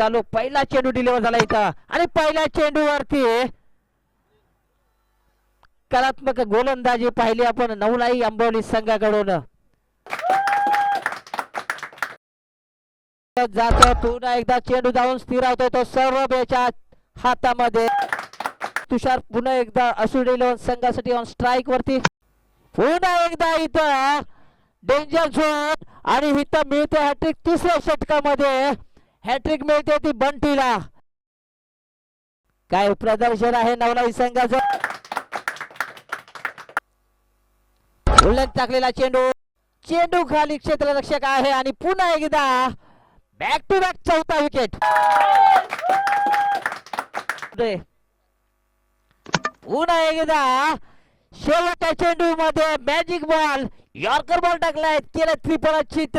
चालू. पहिला चेंडू डिलिव्हर झाला इथं. आणि पहिल्या चेंडूवरती कलात्मक गोलंदाजी पाहिली आपण नवलाई आंबवली संघाकडून. जातो पुन्हा एकदा चेंडू जाऊन स्थिरावतो तो सर्व बेच्या हातामध्ये. तुषार पुन्हा एकदा असू डिलिव्हर संघासाठी ऑन स्ट्राईक वरती. पुन्हा एकदा इथं डेंजर झोन आणि इथं मिळते हॅट्रिक तिसऱ्या षटकामध्ये. हॅट्रिक मिळते ती बंटीला. काय प्रदर्शन आहे नवनवी संघाचं? उल्लेख टाकलेला चेंडू. चेंडू खाली क्षेत्ररक्षक आहे आणि पुन्हा एकदा बॅक टू बॅक चौथा विकेट पुन्हा एकदा शेवटच्या चेंडू मध्ये मॅजिक बॉल यॉर्कर बॉल टाकलाय. केलं त्रिपराचित